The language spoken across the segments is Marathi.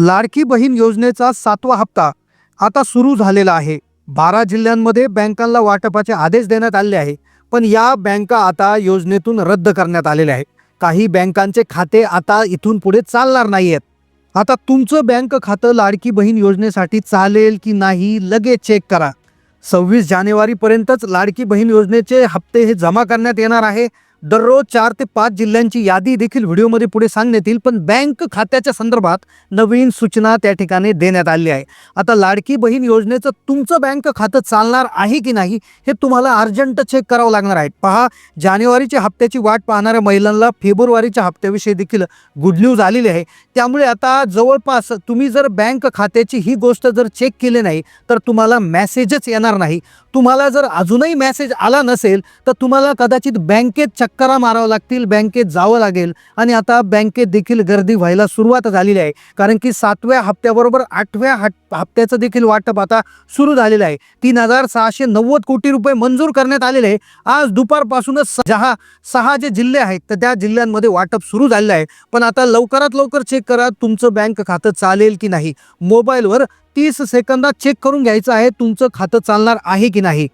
लाडकी बहीण योजनेचा सातवा हप्ता आता सुरू झालेला आहे. बारा जिल्ह्यांमध्ये बँकांना वाटपाचे आदेश देण्यात आले आहे पण या बँका आता योजनेतून रद्द करण्यात आलेल्या आहे काही बँकांचे खाते आता इथून पुढे चालणार नाही आहेत आता तुमचं बँक खातं लाडकी बहीण योजनेसाठी चालेल की नाही लगेच चेक करा. सव्वीस जानेवारीपर्यंतच लाडकी बहीण योजनेचे हप्ते हे जमा करण्यात येणार आहे. दररोज चार ते पाच जिल्ह्यांची यादी देखील व्हिडिओमध्ये पुढे सांगण्यात येईल पण बँक खात्याच्या संदर्भात नवीन सूचना त्या ठिकाणी देण्यात आली आहे. आता लाडकी बहीण योजनेचं तुमचं बँक खातं चालणार आहे की नाही हे तुम्हाला अर्जंट चेक करावं लागणार आहे. पहा जानेवारीच्या हप्त्याची वाट पाहणाऱ्या महिलांना फेब्रुवारीच्या हप्त्याविषयी देखील गुड न्यूज आलेली आहे. त्यामुळे आता जवळपास तुम्ही जर बँक खात्याची ही गोष्ट जर चेक केली नाही तर तुम्हाला मेसेजच येणार नाही. तुम्हाला जर अजूनही मेसेज आला नसेल तर तुम्हाला कदाचित बँकेत चक्करा मारावं लागतील बँकेत जावं लागेल. आणि आता बँकेत देखील गर्दी व्हायला सुरुवात झालेली आहे. कारण की सातव्या हप्त्याबरोबर आठव्या हप्त्याचं देखील वाटप आता सुरू झालेलं आहे. तीन हजार सहाशे नव्वद कोटी रुपये मंजूर करण्यात आलेले आहे. आज दुपारपासूनच जहा सहा जे जिल्हे आहेत तर त्या जिल्ह्यांमध्ये वाटप सुरू झालेलं आहे. पण आता लवकरात लवकर चेक करा तुमचं बँक खातं चालेल की नाही. मोबाईलवर तीस सेकंदात चेक करून घ्यायचं आहे तुमचं खातं चालणार आहे की नाही?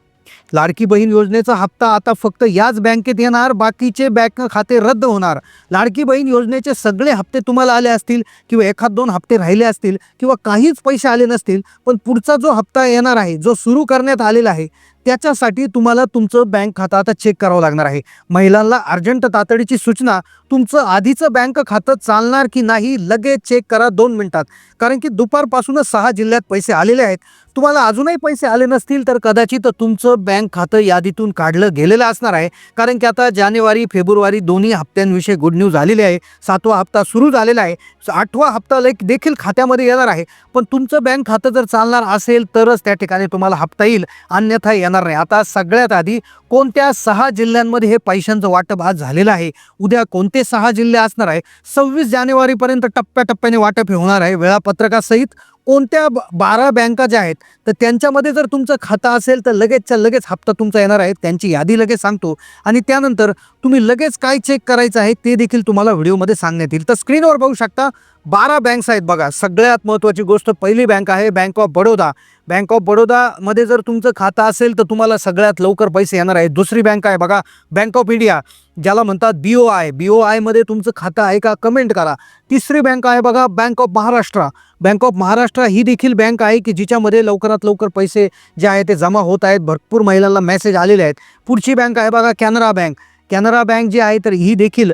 लाडकी बहीण योजनेचा हप्ता आता फक्त याच बँकेत येणार बाकीचे बँक खाते रद्द होणार. लाडकी बहीण योजनेचे सगळे हप्ते तुम्हाला आले असतील किंवा एखाद दोन हप्ते राहिले असतील किंवा काहीच पैसे आले नसतील पण पुढचा जो हप्ता येणार आहे जो सुरू करण्यात आलेला आहे त्याच्यासाठी तुम्हाला तुमचं बँक खातं आता चेक करावं लागणार आहे. महिलांना अर्जंट तातडीची सूचना तुमचं आधीचं बँक खातं चालणार की नाही लगेच चेक करा दोन मिनिटात. कारण की दुपारपासूनच सहा जिल्ह्यात पैसे आलेले आहेत. तुम्हाला अजूनही पैसे आले नसतील तर कदाचित तुमचं बँक खातं यादीतून काढलं गेलेलं असणार आहे. कारण की आता जानेवारी फेब्रुवारी दोन्ही हप्त्यांविषयी गुड न्यूज आलेली आहे. सातवा हप्ता सुरू झालेला आहे. आठवा हप्ता लेख देखील खात्यामध्ये येणार आहे. पण तुमचं बँक खातं जर चालणार असेल तरच त्या ठिकाणी तुम्हाला हप्ता येईल. अन्यथा येणार नाही. आता सगळ्यात आधी कोणत्या सहा जिल्ह्यांमध्ये हे पैशांचं वाटप आज झालेलं आहे? उद्या कोणते सहा जिल्हे असणार आहे? सव्वीस जानेवारीपर्यंत टप्प्याटप्प्याने वाटप हे होणार आहे. वेळापत्रकासहित कोणत्या बारा बँका ज्या आहेत तर त्यांच्यामध्ये जर तुमचं खातं असेल तर लगेचच्या लगेच हप्ता तुमचा येणार आहे. त्यांची यादी लगेच सांगतो. आणि त्यानंतर तुम्ही लगेच काय चेक करायचं आहे ते देखील तुम्हाला व्हिडिओमध्ये सांगण्यात येईल. तर स्क्रीनवर बघू शकता बारा बँक्स आहेत बघा. सगळ्यात महत्त्वाची गोष्ट पहिली बँक आहे bank of Baroda. Bank of बडोदामध्ये जर तुमचं खातं असेल तर तुम्हाला सगळ्यात लवकर पैसे येणार आहे दुसरी बँक आहे बघा बँक ऑफ इंडिया ज्याला म्हणतात B O I B O आयमध्ये तुमचं खातं आहे का? कमेंट करा. तिसरी बँक आहे बघा bank of Maharashtra bank of Maharashtra ही देखील बँक आहे की जिच्यामध्ये लवकरात लवकर पैसे जे आहे ते जमा होत आहेत. भरपूर महिलांना मेसेज आलेले आहेत. पुढची बँक आहे बघा कॅनरा बँक कॅनरा बँक जी आहे तर ही देखील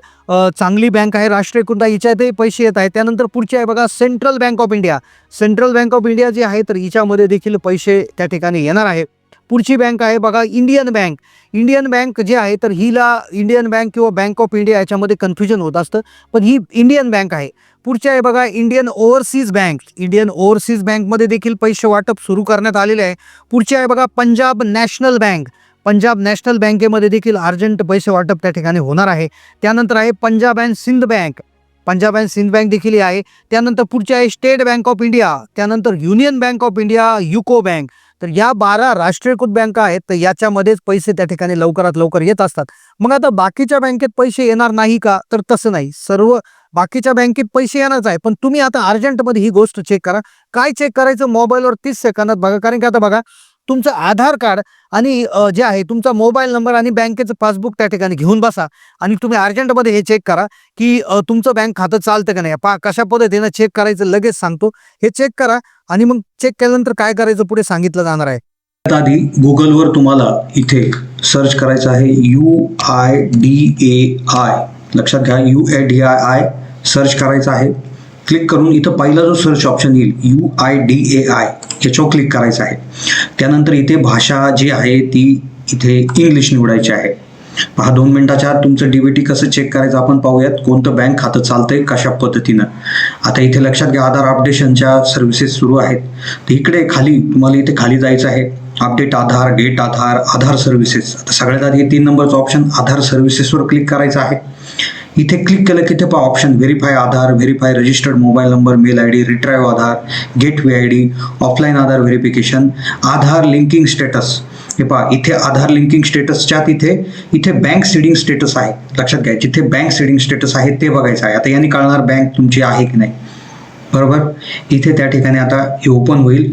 चांगली बँक आहे. राष्ट्रीयकृत आहे हिच्यातही पैसे येत आहेत. त्यानंतर पुढची आहे बघा central bank of India. Central bank of India जी आहे तर हिच्यामध्ये देखील पैसे त्या ठिकाणी येणार आहे. पुढची बँक आहे बघा इंडियन बँक. इंडियन बँक जी आहे तर हिला इंडियन बँक किंवा बँक ऑफ इंडिया याच्यामध्ये कन्फ्युजन होत असतं. पण ही इंडियन बँक आहे. पुढची आहे बघा Indian overseas bank. Indian overseas बँकमध्ये देखील पैसे वाटप सुरू करण्यात आलेले आहे. पुढची आहे बघा Punjab national bank. Punjab national बँकेमध्ये देखील अर्जंट पैसे वाटप त्या ठिकाणी होणार आहे. त्यानंतर आहे Punjab and Sindh bank. Punjab and Sindh bank देखील आहे. त्यानंतर पुढची आहे स्टेट बँक ऑफ इंडिया. त्यानंतर union bank of India UCO bank. तर या बारा राष्ट्रीयकृत बँका आहेत तर याच्यामध्येच पैसे त्या ठिकाणी लवकरात लवकर येत असतात. मग आता बाकीच्या बँकेत पैसे येणार नाही का? तर तसं नाही. सर्व बाकीच्या बँकेत पैसे येणारच आहे. पण तुम्ही आता अर्जंटमध्ये ही गोष्ट चेक करा. काय चेक करायचं? मोबाईलवर तीस सेकंदात बघा. कारण की आता बघा तुमचं आधार कार्ड आणि जे आहे तुमचा मोबाईल नंबर आणि बँकेचं पासबुक त्या ठिकाणी घेऊन बसा आणि तुम्ही अर्जंटमध्ये हे चेक करा की तुमचं बँक खातं चालतं का नाही. पा कशा पद्धतीनं चेक करायचं लगेच सांगतो. हे चेक करा आणि मग चेक केल्यानंतर काय करायचं पुढे सांगितलं जाणार आहे. आधी गुगलवर तुम्हाला इथे सर्च करायचं आहे U I D A I. लक्षात घ्या U A D I I search करायचं आहे. क्लिक करून इथं पहिला जो सर्च ऑप्शन येईल U I D A I याच्यावर क्लिक करायचं आहे. त्यानंतर इथे भाषा जी आहे ती इथे इंग्लिश निवडायची आहे. पहा दोन मिनिटाच्या आत तुमचं डीबीटी कसं चेक करायचं आपण पाहूयात. कोणतं बँक खातं चालतंय कशा पद्धतीनं? आता इथे लक्षात घ्या आधार अपडेशनच्या सर्व्हिसेस सुरू आहेत. तर इकडे खाली तुम्हाला इथे खाली जायचं आहे. Update Aadhaar get Aadhaar Aadhaar services आता सगळ्यात आधी तीन नंबरचं ऑप्शन आधार सर्व्हिसेसवर क्लिक करायचं आहे. इथे क्लिक केलं की ते पहा option verify Aadhaar verify registered mobile number mail I D retrieve Aadhaar gateway I D offline Aadhaar verification Aadhaar linking status हे पहा इथे आधार लिंकिंग स्टेटसच्या तिथे इथे बँक सीडिंग स्टेटस आहे. लक्षात घ्या जिथे बँक सीडिंग स्टेटस आहे ते बघायचं आहे. आता यांनी कळणार बँक तुमची आहे की नाही. बरोबर? इथे त्या ठिकाणी आता हे ओपन होईल.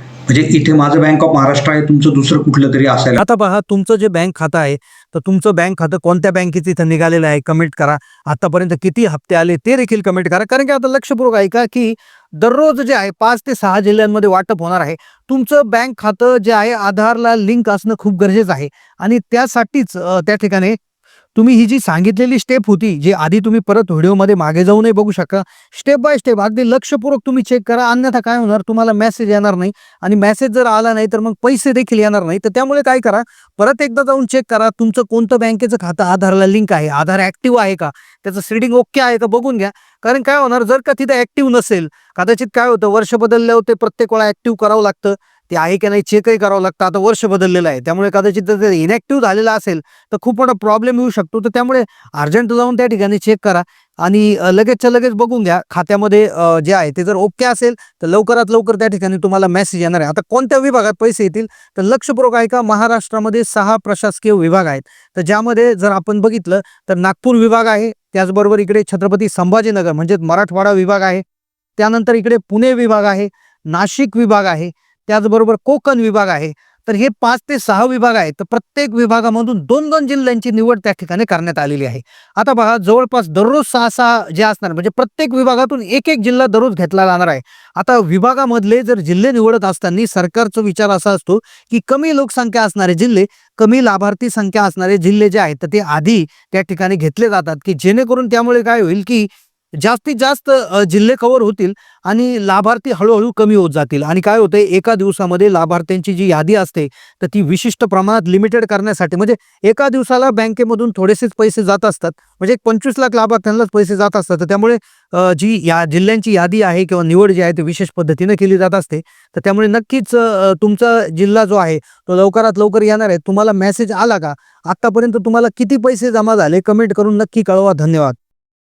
म्हणजे इथे माझं बँक ऑफ महाराष्ट्र आहे तुमचं दुसरं कुठलं तरी असेल. आता पहा तुमचं जे बँक खातं आहे तर तुमचं बँक खातं कोणत्या बँकेचं इथं निघालेलं आहे कमेंट करा. आतापर्यंत किती हप्ते आले ते देखील कमेंट करा. कारण की आता लक्षपूर्वक ऐका की दररोज जे आहे पाच ते सहा जिल्ह्यांमध्ये वाटप होणार आहे. तुमचं बँक खातं जे आहे आधारला लिंक असणं खूप गरजेचं आहे. आणि त्यासाठीच त्या ठिकाणी तुम्ही ही जी सांगितलेली स्टेप होती जी आधी तुम्ही परत व्हिडिओमध्ये मागे जाऊनही बघू शकता स्टेप बाय स्टेप अगदी लक्षपूर्वक तुम्ही चेक करा अन्यथा काय होणार? तुम्हाला मेसेज येणार नाही. आणि मेसेज जर आला नाही तर मग पैसे देखील येणार नाही. तर त्यामुळे काय करा परत एकदा जाऊन चेक करा तुमचं कोणतं बँकेचं खातं आधारला लिंक आहे आधार ॲक्टिव्ह आहे का? त्याचं सीडिंग ओके आहे का? बघून घ्या. कारण काय होणार जर का तिथं ॲक्टिव्ह नसेल कदाचित काय होतं वर्ष बदलल्यावर ते प्रत्येक वेळा ॲक्टिव्ह करावं लागतं. ते आहे की नाही चेकही करावं लागतं. आता वर्ष बदललेलं आहे. त्यामुळे कदाचित जर ते इनॅक्टिव्ह झालेलं असेल तर खूप मोठा प्रॉब्लेम येऊ शकतो. तर त्यामुळे अर्जंट जाऊन त्या ठिकाणी चेक करा. आणि लगेचच्या लगेच बघून घ्या. खात्यामध्ये जे आहे ते जर ओके असेल तर लवकरात लवकर त्या ठिकाणी तुम्हाला मेसेज येणार आहे. आता कोणत्या विभागात पैसे येतील? तर लक्षपूर्वक का महाराष्ट्रामध्ये सहा प्रशासकीय विभाग आहेत. तर ज्यामध्ये जर आपण बघितलं तर नागपूर विभाग आहे. त्याचबरोबर इकडे छत्रपती संभाजीनगर म्हणजेच मराठवाडा विभाग आहे. त्यानंतर इकडे पुणे विभाग आहे. नाशिक विभाग आहे. त्याचबरोबर कोकण विभाग आहे. तर हे पाच ते सहा विभाग आहेत. तर प्रत्येक विभागामधून दोन दोन जिल्ह्यांची निवड त्या ठिकाणी करण्यात आलेली आहे. आता बघा जवळपास दररोज सहा सहा जे असणार म्हणजे प्रत्येक विभागातून एक एक जिल्हा दररोज घेतला जाणार आहे. आता विभागामधले जर जिल्हे निवडत असताना सरकारचा विचार असा असतो की कमी लोकसंख्या असणारे जिल्हे कमी लाभार्थी संख्या असणारे जिल्हे जे आहेत तर ते आधी त्या ठिकाणी घेतले जातात. की जेणेकरून त्यामुळे काय होईल की जास्तीत जास्त जिल्हे कव्हर होतील आणि लाभार्थी हळूहळू कमी होत जातील. आणि काय होतंय एका दिवसामध्ये लाभार्थ्यांची जी यादी असते तर ती विशिष्ट प्रमाणात लिमिटेड करण्यासाठी म्हणजे एका दिवसाला बँकेमधून थोडेसेच पैसे जात असतात. म्हणजे एक पंचवीस लाख लाभार्थ्यांनाच पैसे जात असतात. तर त्यामुळे जी या जिल्ह्यांची यादी आहे किंवा निवड जी आहे ती विशेष पद्धतीने केली जात असते. तर त्यामुळे नक्कीच तुमचा जिल्हा जो आहे तो लवकरात लवकर येणार आहे. तुम्हाला मेसेज आला का? आत्तापर्यंत तुम्हाला किती पैसे जमा झाले? कमेंट करून नक्की कळवा. धन्यवाद.